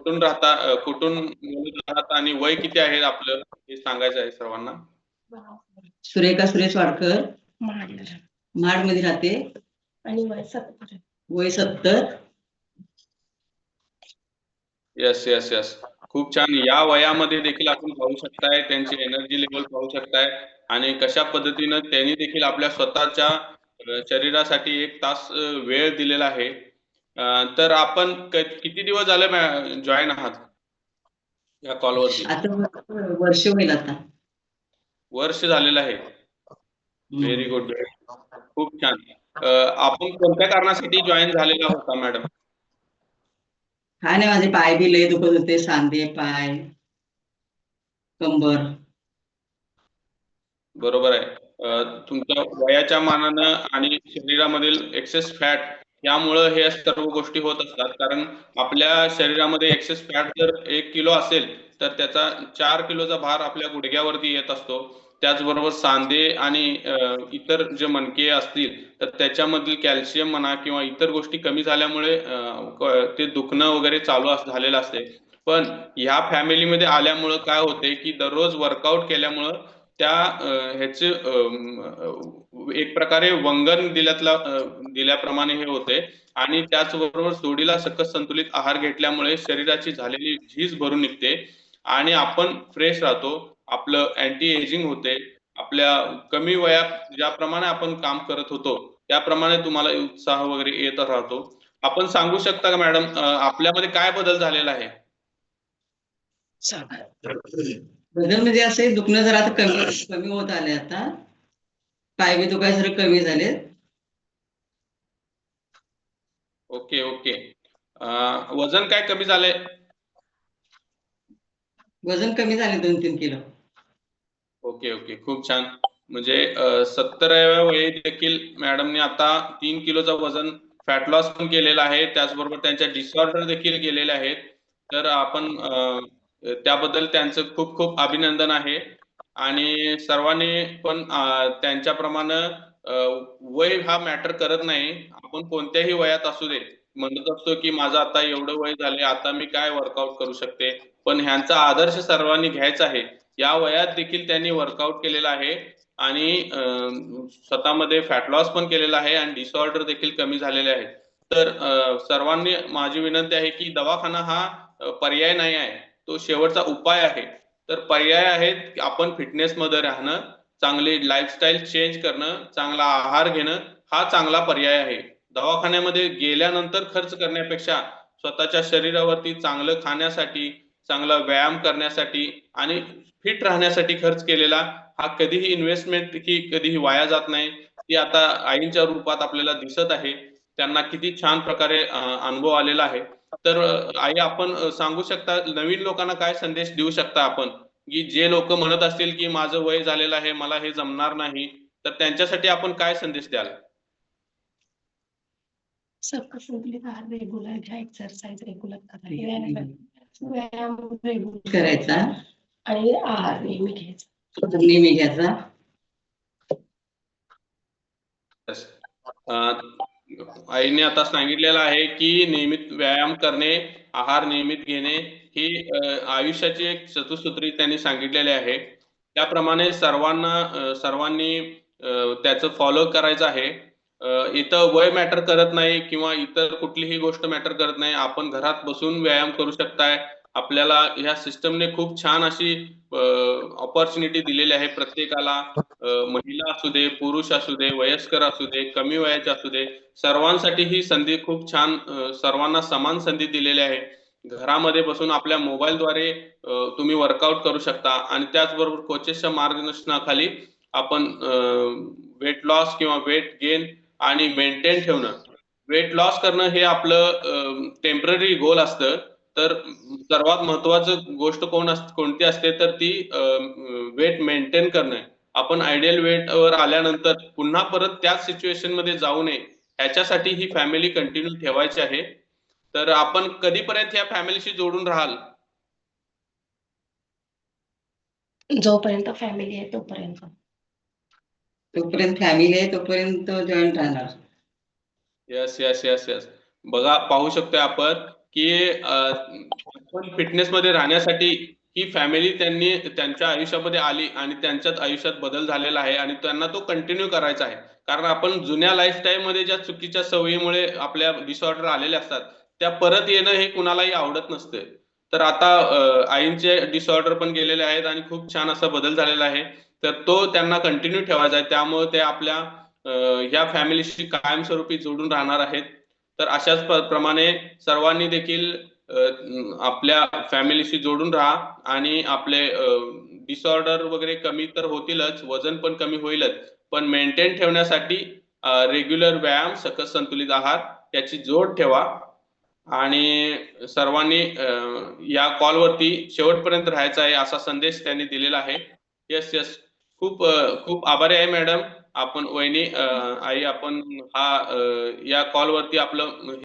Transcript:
कुठून राहता अ, कुठून आहात आणि वय किती आहे आपलं? हे सांगायचं आहे सर्वांना. सुरेखा सुरेश वाडकर महाडला महाडमध्ये राहते. आणि वय सत्तर. वय सत्तर. येस येस येस खूप छान. या वयामध्ये देखील आपण पाहू शकताय त्यांची एनर्जी लेवल पाहू शकताय आणि कशा पद्धतीनं त्यांनी देखील आपल्या स्वतःच्या शरीरासाठी एक तास वेळ दिलेला आहे. तर आपण किती दिवस झाले जॉईन आहात? या कॉलवरती आता वर- वर्ष होईल आता. वर्ष झालेलं आहे. व्हेरी गुड खूप छान. आपण कोणत्या कारणासाठी जॉईन झालेला होता मॅडम काय नाही माझे पाय बी लय दुखत होते सांधे पाय कंबर. बरोबर आहे. तुमच्या वयाच्या मानानं आणि शरीरामधील एक्सेस फॅट यामुळं हे सर्व गोष्टी होत असतात. कारण आपल्या शरीरामध्ये एक्सेस फॅट जर एक किलो असेल तर त्याचा चार किलोचा भार आपल्या गुडघ्यावरती येत असतो. त्याचबरोबर सांधे आणि इतर जे मणके असतील तर त्याच्यामधील कॅल्शियम म्हणा किंवा इतर गोष्टी कमी झाल्यामुळे ते दुखणं वगैरे चालू झालेलं असते. पण ह्या फॅमिलीमध्ये आल्यामुळं काय होते की दररोज वर्कआउट केल्यामुळं त्या ह्याचे एक प्रकारे वंगण दिल्यातला दिल्याप्रमाणे हे होते. आणि त्याचबरोबर जोडीला सकस संतुलित आहार घेतल्यामुळे शरीराची झालेली झीज भरून निघते. आणि आपण फ्रेश राहतो. आपलं अँटी एजिंग होते. आपल्या कमी वयात ज्याप्रमाणे आपण काम करत होतो त्याप्रमाणे तुम्हाला उत्साह वगैरे येत राहतो. आपण सांगू शकता का मॅडम आपल्यामध्ये काय बदल झालेला आहे? बदल म्हणजे असे दुखणं जरा आता कमी कमी होत आले आता. पाय बी दुखाय जरा कमी झाले ओके ओके. वजन काय कमी झालंय? वजन कमी झाले दोन तीन किलो. Okay okay. खूप छान. म्हणजे सत्तराव्या वयी देखील मॅडमने आता तीन किलोचं वजन फॅट लॉस पण केलेला आहे. त्याचबरोबर त्यांच्या डिसऑर्डर देखील गेलेले आहेत. तर आपण त्याबद्दल त्यांचं खूप खूप अभिनंदन आहे. आणि सर्वांनी पण त्यांच्याप्रमाणे वय हा मॅटर करत नाही. आपण कोणत्याही वयात असू दे. म्हणत असतो की माझं आता एवढं वय झाले आता मी काय वर्कआउट करू शकते? पण ह्यांचा आदर्श सर्वांनी घ्यायचा आहे. या वयात देखील त्यांनी वर्कआउट केलेला आहे. आणि स्वतःमध्ये फॅट लॉस पण केलेला आहे आणि डिसऑर्डर देखील कमी झालेले आहेत तर सर्वांनी माझी विनंती आहे की दवाखाना हा पर्याय नाही आहे. तो शेवटचा उपाय आहे. तर पर्याय आहेत की आपण फिटनेस मध्ये राहणं चांगली लाईफस्टाईल चेंज करणं चांगला आहार घेणं हा चांगला पर्याय आहे. दवाखान्यामध्ये गेल्यानंतर खर्च करण्यापेक्षा स्वतःच्या शरीरावरती चांगलं खाण्यासाठी चांगला व्यायाम करण्यासाठी आणि फिट राहण्यासाठी खर्च केलेला हा कधीही इन्व्हेस्टमेंट ही कधीही वाया जात नाही. ती आता आईंच्या रूपात आपल्याला दिसत आहे. त्यांना किती छान प्रकारे अनुभव आलेला आहे. तर आई आपण सांगू शकता नवीन लोकांना काय संदेश देऊ शकता आपण? की जे लोक म्हणत असतील की माझं वय झालेलं आहे मला हे जमणार नाही तर त्यांच्यासाठी आपण काय संदेश द्याल? रेग्युलर घ्या एक्सरसाइज रेग्युलर करा. व्यायाम करा. व्यायाम रेग्युलर करायचा. आणि आहार नेहमी घ्यायचा. नेहमी घ्यायचा. अं, आईने आता सांगितलेलं आहे की नियमित व्यायाम करणे आहार नियमित घेणे ही आयुष्याची एक चतुसूत्री त्यांनी सांगितलेली आहे. त्याप्रमाणे सर्वांना सर्वांनी त्याचं फॉलो करायचं आहे. इथं वय मॅटर करत नाही किंवा इतर कुठलीही गोष्ट मॅटर करत नाही. आपण घरात बसून व्यायाम करू शकताय. आपल्याला ह्या सिस्टमने खूप छान अशी ऑपॉर्च्युनिटी दिलेली आहे प्रत्येकाला. महिला असू दे पुरुष असू दे वयस्कर असू दे कमी वयाचे असू दे सर्वांसाठी ही संधी खूप छान सर्वांना समान संधी दिलेली आहे. घरामध्ये बसून आपल्या मोबाईलद्वारे तुम्ही वर्कआउट करू शकता आणि त्याचबरोबर कोचेसच्या मार्गदर्शनाखाली आपण वेट लॉस किंवा वेट गेन आणि मेंटेन ठेवणं. वेट लॉस करणं हे आपलं टेंपररी गोल असतं. तर सर्वात महत्वाचं गोष्ट कोण अस कोणती असते तर ती वेट मेंटेन करणं आपण आयडियल वेट वर आल्यानंतर पुन्हा परत त्याच सिच्युएशनमध्ये जाऊ नये ह्याच्यासाठी ही फॅमिली कंटिन्यू ठेवायची आहे. तर आपण कधीपर्यंत या फॅमिलीशी जोडून राहाल? जोपर्यंत फॅमिली आहे तोपर्यंत. तोपर्यंत फॅमिली आहे तोपर्यंत जॉईंट राहणार. यस यस यस यस बघा पाहू शकतोय आपण. की आपण फिटनेस मध्ये राहण्यासाठी ही फॅमिली त्यांनी त्यांच्या आयुष्यामध्ये आली आणि त्यांच्यात आयुष्यात बदल झालेला आहे आणि त्यांना तो कंटिन्यू करायचा आहे. कारण आपण जुन्या लाईफस्टाईल मध्ये ज्या चुकीच्या सवयीमुळे आपल्या डिसऑर्डर आलेले असतात त्या परत येणं हे कुणालाही आवडत नसते. तर आता आईंचे डिसऑर्डर पण गेलेले आहेत आणि खूप छान असा बदल झालेला आहे. तर तो त्यांना कंटिन्यू ठेवायचा आहे. त्यामुळे ते आपल्या ह्या फॅमिलीशी कायमस्वरूपी जोडून राहणार आहेत. तर अशाच प्रमाणे सर्वांनी देखील आपल्या फॅमिलीशी जोडून राहा आणि आपले डिसऑर्डर वगैरे कमी तर होतीलच वजन पण कमी होईलच पण मेंटेन ठेवण्यासाठी रेग्युलर व्यायाम सकस संतुलित आहार याची जोड ठेवा आणि सर्वांनी या कॉलवरती शेवटपर्यंत राहायचा आहे असा संदेश त्यांनी दिलेला आहे. येस येस खूप खूप आभारी आहे मॅडम आपण वहिनी आई आपण हा या या कॉलवरती आपलं